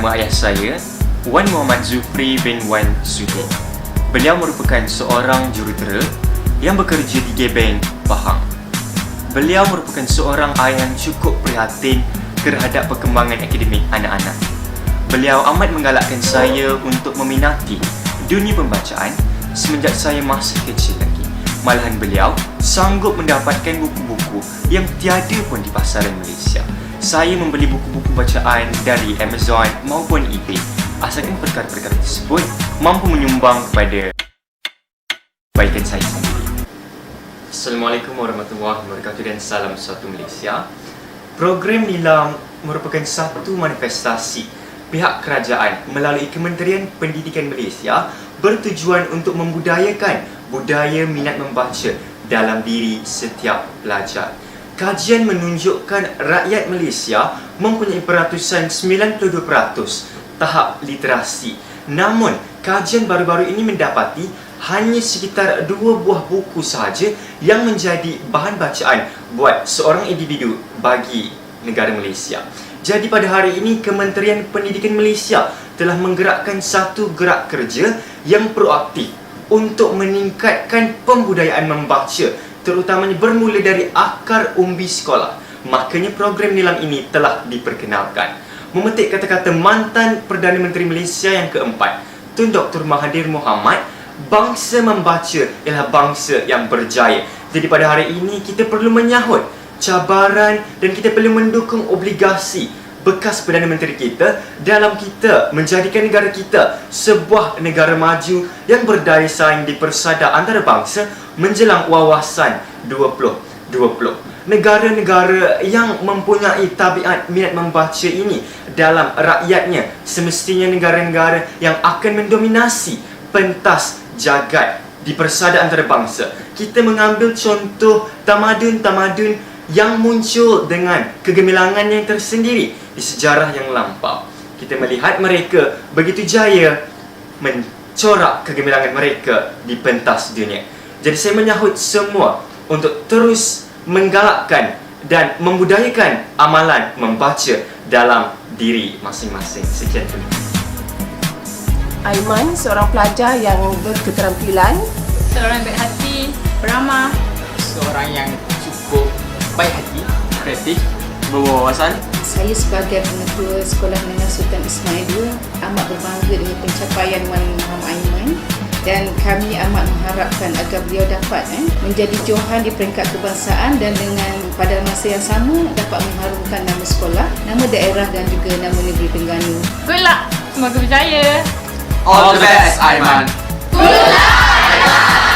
nama ayah saya, Wan Muhammad Zufri bin Wan Sudin. Beliau merupakan seorang jurutera yang bekerja di Gebeng, Pahang. Beliau merupakan seorang ayah yang cukup prihatin terhadap perkembangan akademik anak-anak. Beliau amat menggalakkan saya untuk meminati dunia pembacaan semenjak saya masih kecil lagi. Malahan beliau sanggup mendapatkan buku-buku yang tiada pun di pasaran Malaysia. Saya membeli buku-buku bacaan dari Amazon maupun eBay asalkan perkara-perkara tersebut mampu menyumbang kepada kebaikan saya sendiri. Assalamualaikum warahmatullahi wabarakatuh dan salam satu Malaysia. Program Nilam merupakan satu manifestasi pihak kerajaan melalui Kementerian Pendidikan Malaysia bertujuan untuk membudayakan budaya minat membaca dalam diri setiap pelajar. Kajian menunjukkan rakyat Malaysia mempunyai peratusan 92% tahap literasi. Namun, kajian baru-baru ini mendapati hanya sekitar dua buah buku sahaja yang menjadi bahan bacaan buat seorang individu bagi negara Malaysia. Jadi pada hari ini Kementerian Pendidikan Malaysia telah menggerakkan satu gerak kerja yang proaktif untuk meningkatkan pembudayaan membaca terutamanya bermula dari akar umbi sekolah. Makanya program nilam ini telah diperkenalkan. Memetik kata-kata mantan Perdana Menteri Malaysia yang keempat, Tun Dr. Mahathir Mohamad, bangsa membaca ialah bangsa yang berjaya. Jadi pada hari ini kita perlu menyahut cabaran dan kita perlu mendukung obligasi bekas Perdana Menteri kita dalam kita menjadikan negara kita sebuah negara maju yang berdaya saing di persada antarabangsa menjelang wawasan 2020. Negara-negara yang mempunyai tabiat minat membaca ini dalam rakyatnya semestinya negara-negara yang akan mendominasi pentas jagat di persada antarabangsa. Kita mengambil contoh tamadun-tamadun yang muncul dengan kegemilangan yang tersendiri di sejarah yang lampau. Kita melihat mereka begitu jaya mencorak kegemilangan mereka di pentas dunia. Jadi saya menyahut semua untuk terus menggalakkan dan membudayakan amalan membaca dalam diri masing-masing. Sekian terima kasih. Aiman, seorang pelajar yang berketerampilan seorang baik hati, beramah, seorang yang baik hati, kreatif, Berwawasan Saya sebagai pengetua Sekolah Menengah Sultan Ismail II amat berbangga dengan pencapaian Wan Muhammad Aiman dan kami amat mengharapkan agar beliau dapat eh, menjadi johan di peringkat kebangsaan dan dengan pada masa yang sama dapat mengharumkan nama sekolah, nama daerah dan juga nama negeri Terengganu. good luck, semoga berjaya. all the best Aiman. Good luck!